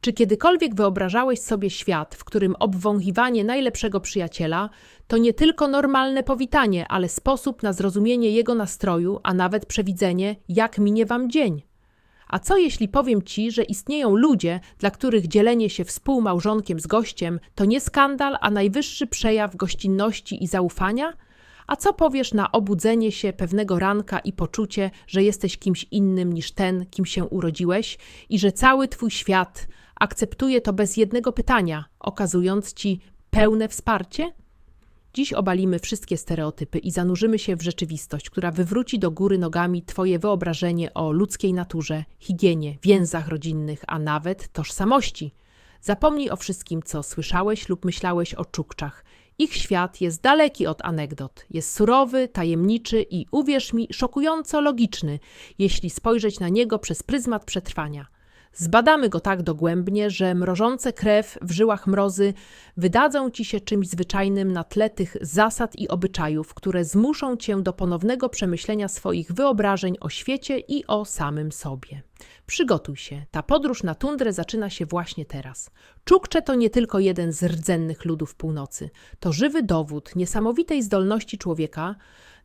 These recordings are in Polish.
Czy kiedykolwiek wyobrażałeś sobie świat, w którym obwąchiwanie najlepszego przyjaciela to nie tylko normalne powitanie, ale sposób na zrozumienie jego nastroju, a nawet przewidzenie, jak minie wam dzień? A co jeśli powiem ci, że istnieją ludzie, dla których dzielenie się współmałżonkiem z gościem to nie skandal, a najwyższy przejaw gościnności i zaufania? A co powiesz na obudzenie się pewnego ranka i poczucie, że jesteś kimś innym niż ten, kim się urodziłeś i że cały twój świat akceptuje to bez jednego pytania, okazując ci pełne wsparcie? Dziś obalimy wszystkie stereotypy i zanurzymy się w rzeczywistość, która wywróci do góry nogami Twoje wyobrażenie o ludzkiej naturze, higienie, więzach rodzinnych, a nawet tożsamości. Zapomnij o wszystkim, co słyszałeś lub myślałeś o czukczach. Ich świat jest daleki od anegdot. Jest surowy, tajemniczy i uwierz mi, szokująco logiczny, jeśli spojrzeć na niego przez pryzmat przetrwania. Zbadamy go tak dogłębnie, że mrożące krew w żyłach mrozy wydadzą ci się czymś zwyczajnym na tle tych zasad i obyczajów, które zmuszą cię do ponownego przemyślenia swoich wyobrażeń o świecie i o samym sobie. Przygotuj się, ta podróż na tundrę zaczyna się właśnie teraz. Czukcze to nie tylko jeden z rdzennych ludów północy, to żywy dowód niesamowitej zdolności człowieka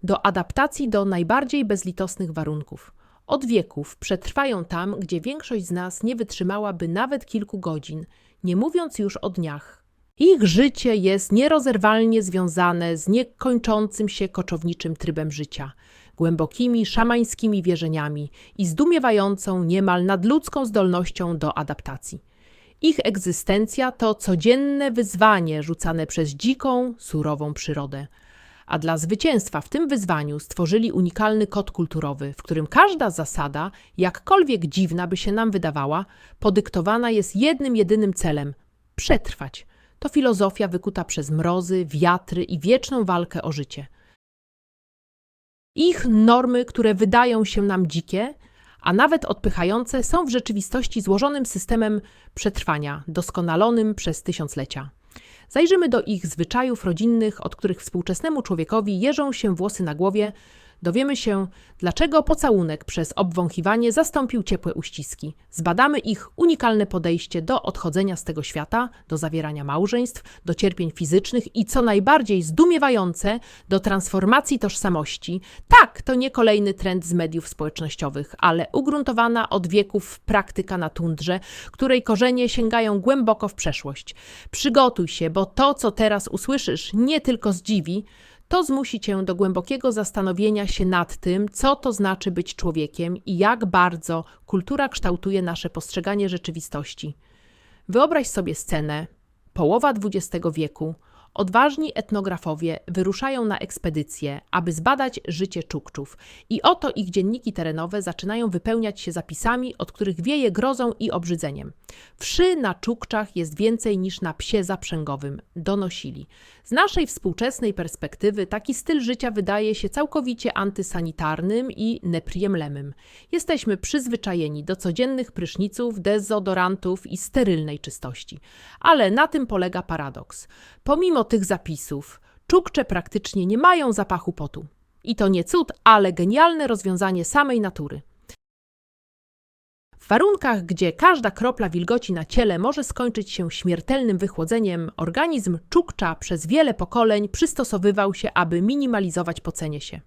do adaptacji do najbardziej bezlitosnych warunków. Od wieków przetrwają tam, gdzie większość z nas nie wytrzymałaby nawet kilku godzin, nie mówiąc już o dniach. Ich życie jest nierozerwalnie związane z niekończącym się koczowniczym trybem życia, głębokimi szamańskimi wierzeniami i zdumiewającą niemal nadludzką zdolnością do adaptacji. Ich egzystencja to codzienne wyzwanie rzucane przez dziką, surową przyrodę a dla zwycięstwa w tym wyzwaniu stworzyli unikalny kod kulturowy, w którym każda zasada, jakkolwiek dziwna by się nam wydawała, podyktowana jest jednym jedynym celem przetrwać. To filozofia wykuta przez mrozy, wiatry i wieczną walkę o życie. Ich normy, które wydają się nam dzikie, a nawet odpychające, są w rzeczywistości złożonym systemem przetrwania, doskonalonym przez tysiąclecia. Zajrzymy do ich zwyczajów rodzinnych, od których współczesnemu człowiekowi jeżą się włosy na głowie, Dowiemy się, dlaczego pocałunek przez obwąchiwanie zastąpił ciepłe uściski. Zbadamy ich unikalne podejście do odchodzenia z tego świata, do zawierania małżeństw, do cierpień fizycznych i co najbardziej zdumiewające, do transformacji tożsamości. Tak, to nie kolejny trend z mediów społecznościowych, ale ugruntowana od wieków praktyka na tundrze, której korzenie sięgają głęboko w przeszłość. Przygotuj się, bo to, co teraz usłyszysz, nie tylko zdziwi, to zmusi cię do głębokiego zastanowienia się nad tym, co to znaczy być człowiekiem i jak bardzo kultura kształtuje nasze postrzeganie rzeczywistości. Wyobraź sobie scenę, połowa XX wieku, Odważni etnografowie wyruszają na ekspedycję, aby zbadać życie czukczów. I oto ich dzienniki terenowe zaczynają wypełniać się zapisami, od których wieje grozą i obrzydzeniem. Wszy na czukczach jest więcej niż na psie zaprzęgowym, donosili. Z naszej współczesnej perspektywy taki styl życia wydaje się całkowicie antysanitarnym i nepriemlemym. Jesteśmy przyzwyczajeni do codziennych pryszniców, dezodorantów i sterylnej czystości. Ale na tym polega paradoks. Pomimo tych zapisów, czukcze praktycznie nie mają zapachu potu. I to nie cud, ale genialne rozwiązanie samej natury. W warunkach, gdzie każda kropla wilgoci na ciele może skończyć się śmiertelnym wychłodzeniem, organizm czukcza przez wiele pokoleń przystosowywał się, aby minimalizować pocenie się.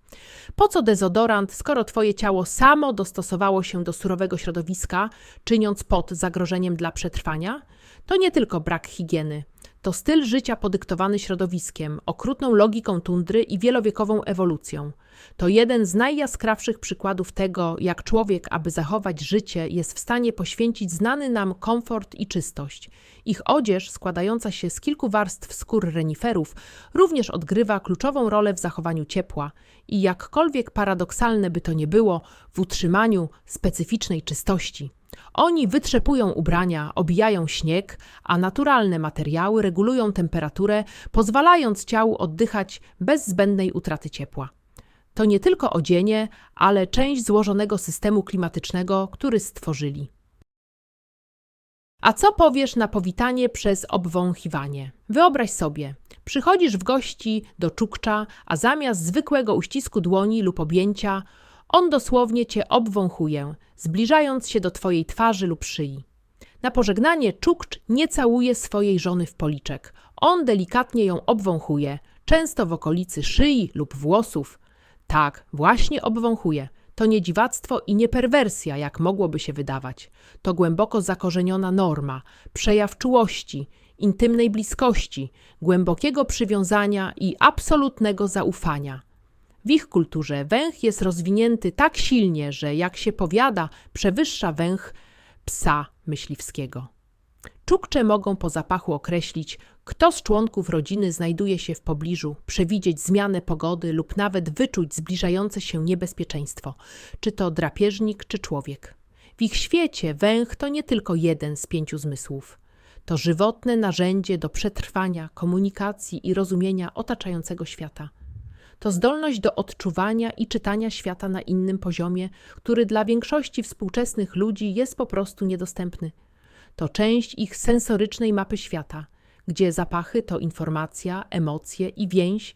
Po co dezodorant, skoro twoje ciało samo dostosowało się do surowego środowiska, czyniąc pot zagrożeniem dla przetrwania? To nie tylko brak higieny. To styl życia podyktowany środowiskiem, okrutną logiką tundry i wielowiekową ewolucją. To jeden z najjaskrawszych przykładów tego, jak człowiek, aby zachować życie, jest w stanie poświęcić znany nam komfort i czystość. Ich odzież, składająca się z kilku warstw skór reniferów, również odgrywa kluczową rolę w zachowaniu ciepła i jakkolwiek paradoksalne by to nie było, w utrzymaniu specyficznej czystości. Oni wytrzepują ubrania, obijają śnieg, a naturalne materiały regulują temperaturę, pozwalając ciału oddychać bez zbędnej utraty ciepła. To nie tylko odzienie, ale część złożonego systemu klimatycznego, który stworzyli. A co powiesz na powitanie przez obwąchiwanie? Wyobraź sobie, przychodzisz w gości do czukcza, a zamiast zwykłego uścisku dłoni lub objęcia, on dosłownie cię obwąchuje, zbliżając się do twojej twarzy lub szyi. Na pożegnanie Czukcz nie całuje swojej żony w policzek. On delikatnie ją obwąchuje, często w okolicy szyi lub włosów. Tak, właśnie obwąchuje. To nie dziwactwo i nie perwersja, jak mogłoby się wydawać. To głęboko zakorzeniona norma, przejaw czułości, intymnej bliskości, głębokiego przywiązania i absolutnego zaufania. W ich kulturze węch jest rozwinięty tak silnie, że jak się powiada, przewyższa węch psa myśliwskiego. Czukcze mogą po zapachu określić, kto z członków rodziny znajduje się w pobliżu, przewidzieć zmianę pogody lub nawet wyczuć zbliżające się niebezpieczeństwo, czy to drapieżnik, czy człowiek. W ich świecie węch to nie tylko jeden z pięciu zmysłów. To żywotne narzędzie do przetrwania, komunikacji i rozumienia otaczającego świata. To zdolność do odczuwania i czytania świata na innym poziomie, który dla większości współczesnych ludzi jest po prostu niedostępny. To część ich sensorycznej mapy świata, gdzie zapachy to informacja, emocje i więź.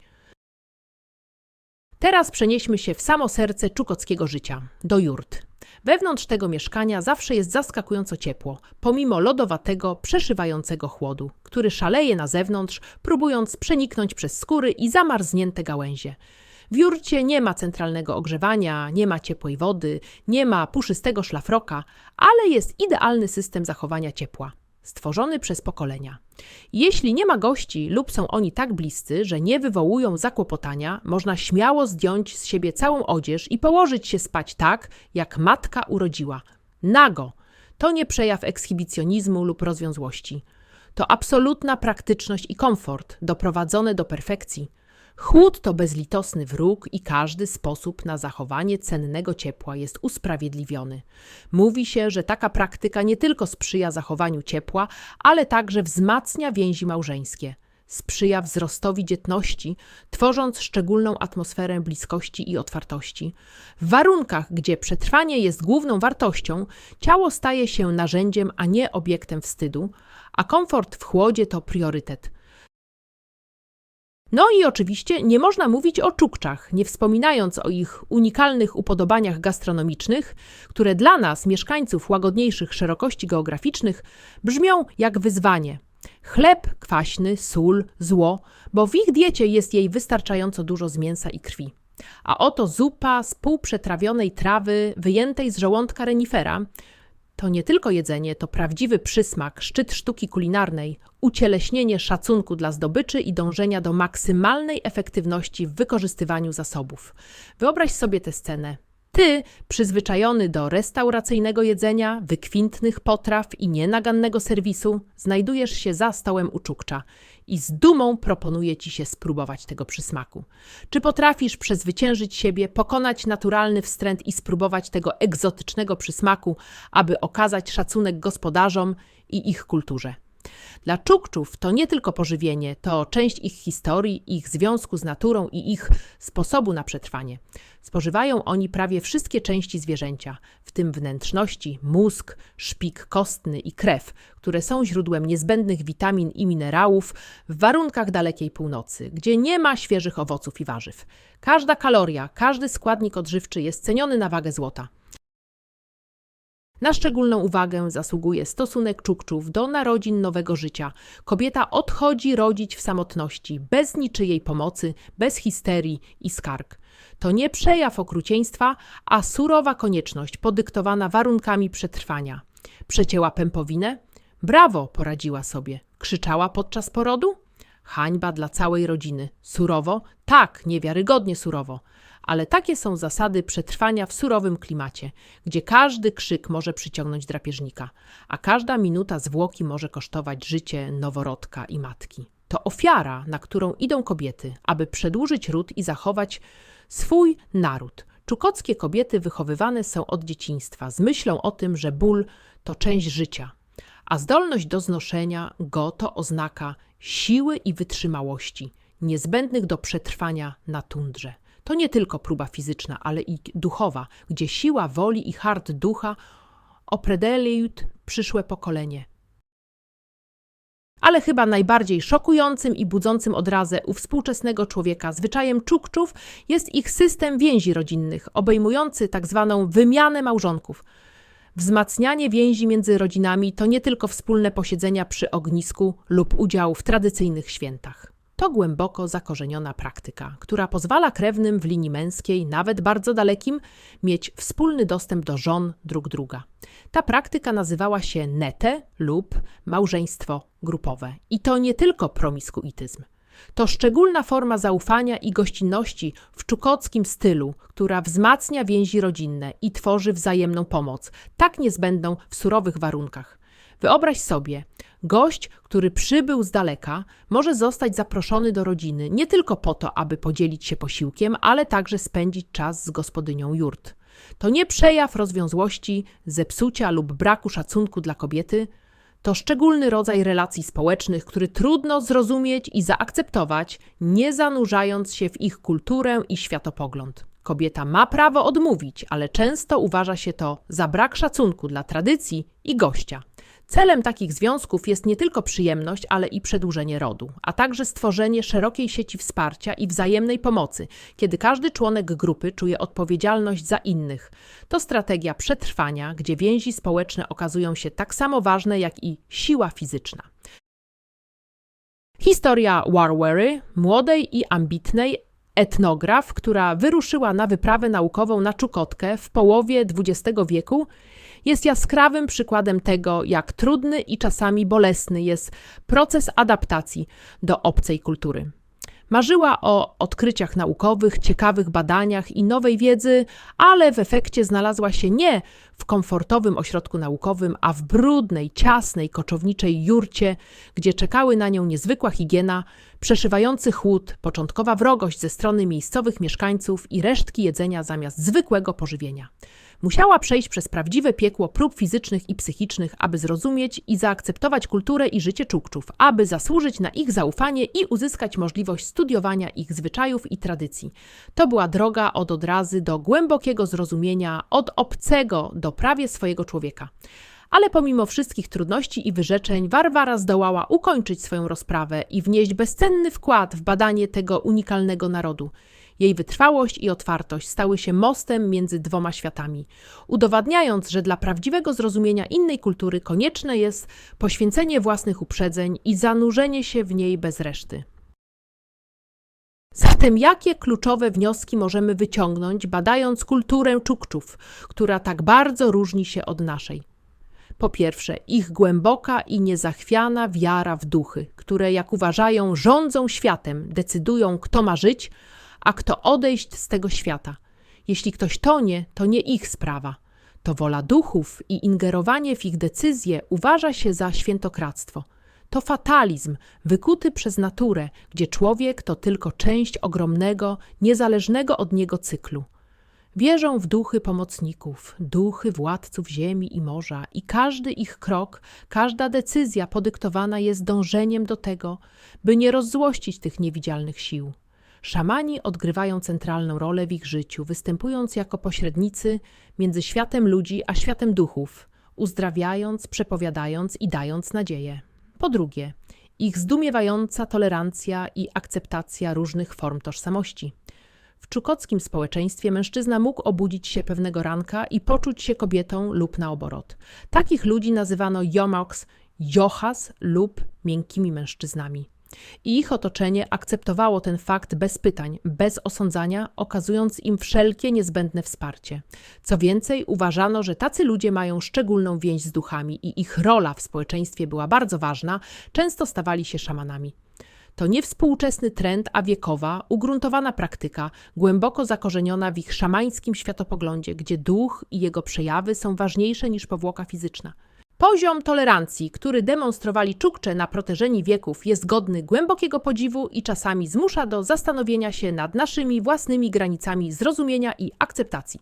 Teraz przenieśmy się w samo serce czukockiego życia, do jurt. Wewnątrz tego mieszkania zawsze jest zaskakująco ciepło, pomimo lodowatego, przeszywającego chłodu, który szaleje na zewnątrz, próbując przeniknąć przez skóry i zamarznięte gałęzie. W jurcie nie ma centralnego ogrzewania, nie ma ciepłej wody, nie ma puszystego szlafroka, ale jest idealny system zachowania ciepła, stworzony przez pokolenia. Jeśli nie ma gości lub są oni tak bliscy, że nie wywołują zakłopotania, można śmiało zdjąć z siebie całą odzież i położyć się spać tak, jak matka urodziła. Nago! To nie przejaw ekshibicjonizmu lub rozwiązłości. To absolutna praktyczność i komfort, doprowadzone do perfekcji. Chłód to bezlitosny wróg i każdy sposób na zachowanie cennego ciepła jest usprawiedliwiony. Mówi się, że taka praktyka nie tylko sprzyja zachowaniu ciepła, ale także wzmacnia więzi małżeńskie. Sprzyja wzrostowi dzietności, tworząc szczególną atmosferę bliskości i otwartości. W warunkach, gdzie przetrwanie jest główną wartością, ciało staje się narzędziem, a nie obiektem wstydu, a komfort w chłodzie to priorytet. No i oczywiście nie można mówić o czukczach, nie wspominając o ich unikalnych upodobaniach gastronomicznych, które dla nas, mieszkańców łagodniejszych szerokości geograficznych, brzmią jak wyzwanie. Chleb kwaśny, sól, zło, bo w ich diecie jest jej wystarczająco dużo z mięsa i krwi. A oto zupa z półprzetrawionej trawy wyjętej z żołądka renifera, to nie tylko jedzenie, to prawdziwy przysmak, szczyt sztuki kulinarnej, ucieleśnienie szacunku dla zdobyczy i dążenia do maksymalnej efektywności w wykorzystywaniu zasobów. Wyobraź sobie tę scenę. Ty, przyzwyczajony do restauracyjnego jedzenia, wykwintnych potraw i nienagannego serwisu, znajdujesz się za stołem u czukcza i z dumą proponuje ci się spróbować tego przysmaku. Czy potrafisz przezwyciężyć siebie, pokonać naturalny wstręt i spróbować tego egzotycznego przysmaku, aby okazać szacunek gospodarzom i ich kulturze? Dla Czukczów to nie tylko pożywienie, to część ich historii, ich związku z naturą i ich sposobu na przetrwanie. Spożywają oni prawie wszystkie części zwierzęcia, w tym wnętrzności, mózg, szpik kostny i krew, które są źródłem niezbędnych witamin i minerałów w warunkach dalekiej północy, gdzie nie ma świeżych owoców i warzyw. Każda kaloria, każdy składnik odżywczy jest ceniony na wagę złota. Na szczególną uwagę zasługuje stosunek Czukczów do narodzin nowego życia. Kobieta odchodzi rodzić w samotności, bez niczyjej pomocy, bez histerii i skarg. To nie przejaw okrucieństwa, a surowa konieczność podyktowana warunkami przetrwania. Przecięła pępowinę? Brawo, poradziła sobie. Krzyczała podczas porodu? Hańba dla całej rodziny. Surowo? Tak, niewiarygodnie surowo ale takie są zasady przetrwania w surowym klimacie, gdzie każdy krzyk może przyciągnąć drapieżnika, a każda minuta zwłoki może kosztować życie noworodka i matki. To ofiara, na którą idą kobiety, aby przedłużyć ród i zachować swój naród. Czukockie kobiety wychowywane są od dzieciństwa z myślą o tym, że ból to część życia, a zdolność do znoszenia go to oznaka siły i wytrzymałości, niezbędnych do przetrwania na tundrze. To nie tylko próba fizyczna, ale i duchowa, gdzie siła woli i hart ducha opredeliut przyszłe pokolenie. Ale chyba najbardziej szokującym i budzącym odrazę u współczesnego człowieka zwyczajem czukczów jest ich system więzi rodzinnych, obejmujący tak zwaną wymianę małżonków. Wzmacnianie więzi między rodzinami to nie tylko wspólne posiedzenia przy ognisku lub udział w tradycyjnych świętach. To głęboko zakorzeniona praktyka, która pozwala krewnym w linii męskiej, nawet bardzo dalekim, mieć wspólny dostęp do żon drug druga. Ta praktyka nazywała się nete lub małżeństwo grupowe. I to nie tylko promiskuityzm. To szczególna forma zaufania i gościnności w czukockim stylu, która wzmacnia więzi rodzinne i tworzy wzajemną pomoc, tak niezbędną w surowych warunkach. Wyobraź sobie, gość, który przybył z daleka, może zostać zaproszony do rodziny nie tylko po to, aby podzielić się posiłkiem, ale także spędzić czas z gospodynią jurt. To nie przejaw rozwiązłości, zepsucia lub braku szacunku dla kobiety, to szczególny rodzaj relacji społecznych, który trudno zrozumieć i zaakceptować, nie zanurzając się w ich kulturę i światopogląd. Kobieta ma prawo odmówić, ale często uważa się to za brak szacunku dla tradycji i gościa. Celem takich związków jest nie tylko przyjemność, ale i przedłużenie rodu, a także stworzenie szerokiej sieci wsparcia i wzajemnej pomocy, kiedy każdy członek grupy czuje odpowiedzialność za innych. To strategia przetrwania, gdzie więzi społeczne okazują się tak samo ważne jak i siła fizyczna. Historia Warwery, młodej i ambitnej etnograf, która wyruszyła na wyprawę naukową na Czukotkę w połowie XX wieku, jest jaskrawym przykładem tego, jak trudny i czasami bolesny jest proces adaptacji do obcej kultury. Marzyła o odkryciach naukowych, ciekawych badaniach i nowej wiedzy, ale w efekcie znalazła się nie w komfortowym ośrodku naukowym, a w brudnej, ciasnej, koczowniczej jurcie, gdzie czekały na nią niezwykła higiena, przeszywający chłód, początkowa wrogość ze strony miejscowych mieszkańców i resztki jedzenia zamiast zwykłego pożywienia. Musiała przejść przez prawdziwe piekło prób fizycznych i psychicznych, aby zrozumieć i zaakceptować kulturę i życie Czukczów, aby zasłużyć na ich zaufanie i uzyskać możliwość studiowania ich zwyczajów i tradycji. To była droga od odrazy do głębokiego zrozumienia, od obcego do prawie swojego człowieka. Ale pomimo wszystkich trudności i wyrzeczeń, Warwara zdołała ukończyć swoją rozprawę i wnieść bezcenny wkład w badanie tego unikalnego narodu. Jej wytrwałość i otwartość stały się mostem między dwoma światami, udowadniając, że dla prawdziwego zrozumienia innej kultury konieczne jest poświęcenie własnych uprzedzeń i zanurzenie się w niej bez reszty. Zatem jakie kluczowe wnioski możemy wyciągnąć, badając kulturę Czukczów, która tak bardzo różni się od naszej? Po pierwsze, ich głęboka i niezachwiana wiara w duchy, które, jak uważają, rządzą światem, decydują, kto ma żyć, a kto odejść z tego świata. Jeśli ktoś tonie, to nie ich sprawa. To wola duchów i ingerowanie w ich decyzje uważa się za świętokradztwo. To fatalizm wykuty przez naturę, gdzie człowiek to tylko część ogromnego, niezależnego od niego cyklu. Wierzą w duchy pomocników, duchy władców ziemi i morza, i każdy ich krok, każda decyzja podyktowana jest dążeniem do tego, by nie rozzłościć tych niewidzialnych sił. Szamani odgrywają centralną rolę w ich życiu, występując jako pośrednicy między światem ludzi a światem duchów, uzdrawiając, przepowiadając i dając nadzieję. Po drugie, ich zdumiewająca tolerancja i akceptacja różnych form tożsamości. W czukockim społeczeństwie mężczyzna mógł obudzić się pewnego ranka i poczuć się kobietą lub na oborot. Takich ludzi nazywano jomoks, johas lub miękkimi mężczyznami. I ich otoczenie akceptowało ten fakt bez pytań, bez osądzania, okazując im wszelkie niezbędne wsparcie. Co więcej, uważano, że tacy ludzie mają szczególną więź z duchami i ich rola w społeczeństwie była bardzo ważna, często stawali się szamanami. To nie współczesny trend, a wiekowa, ugruntowana praktyka, głęboko zakorzeniona w ich szamańskim światopoglądzie, gdzie duch i jego przejawy są ważniejsze niż powłoka fizyczna. Poziom tolerancji, który demonstrowali Czukcze na proteżeni wieków, jest godny głębokiego podziwu i czasami zmusza do zastanowienia się nad naszymi własnymi granicami zrozumienia i akceptacji.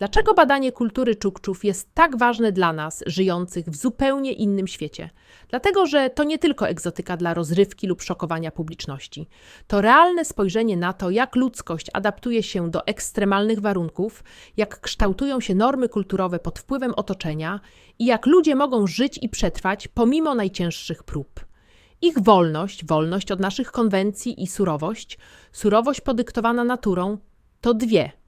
Dlaczego badanie kultury Czukczów jest tak ważne dla nas, żyjących w zupełnie innym świecie? Dlatego, że to nie tylko egzotyka dla rozrywki lub szokowania publiczności. To realne spojrzenie na to, jak ludzkość adaptuje się do ekstremalnych warunków, jak kształtują się normy kulturowe pod wpływem otoczenia i jak ludzie mogą żyć i przetrwać pomimo najcięższych prób. Ich wolność, wolność od naszych konwencji i surowość, surowość podyktowana naturą, to dwie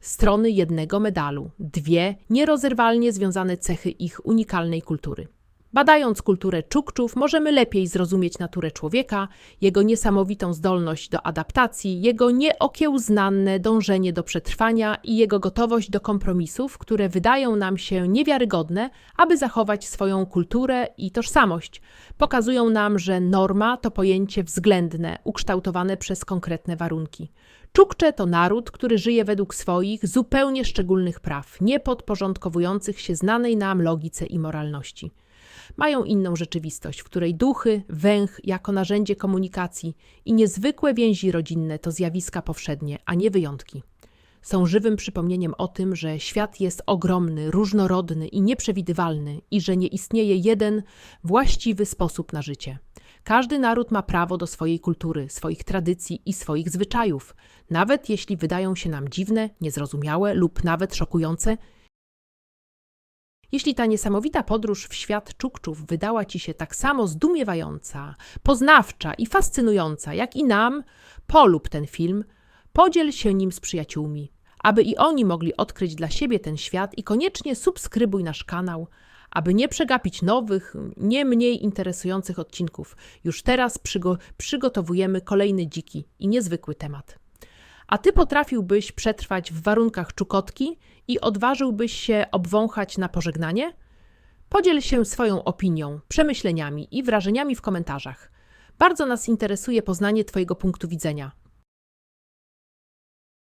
strony jednego medalu, dwie nierozerwalnie związane cechy ich unikalnej kultury. Badając kulturę Czukczów, możemy lepiej zrozumieć naturę człowieka, jego niesamowitą zdolność do adaptacji, jego nieokiełznanne dążenie do przetrwania i jego gotowość do kompromisów, które wydają nam się niewiarygodne, aby zachować swoją kulturę i tożsamość. Pokazują nam, że norma to pojęcie względne, ukształtowane przez konkretne warunki. Czukcze to naród, który żyje według swoich zupełnie szczególnych praw, nie podporządkowujących się znanej nam logice i moralności mają inną rzeczywistość, w której duchy, węch jako narzędzie komunikacji i niezwykłe więzi rodzinne to zjawiska powszednie, a nie wyjątki. Są żywym przypomnieniem o tym, że świat jest ogromny, różnorodny i nieprzewidywalny i że nie istnieje jeden właściwy sposób na życie. Każdy naród ma prawo do swojej kultury, swoich tradycji i swoich zwyczajów, nawet jeśli wydają się nam dziwne, niezrozumiałe lub nawet szokujące, jeśli ta niesamowita podróż w świat Czukczów wydała Ci się tak samo zdumiewająca, poznawcza i fascynująca, jak i nam, polub ten film, podziel się nim z przyjaciółmi, aby i oni mogli odkryć dla siebie ten świat i koniecznie subskrybuj nasz kanał, aby nie przegapić nowych, nie mniej interesujących odcinków. Już teraz przygo przygotowujemy kolejny dziki i niezwykły temat. A ty potrafiłbyś przetrwać w warunkach czukotki i odważyłbyś się obwąchać na pożegnanie? Podziel się swoją opinią, przemyśleniami i wrażeniami w komentarzach. Bardzo nas interesuje poznanie Twojego punktu widzenia.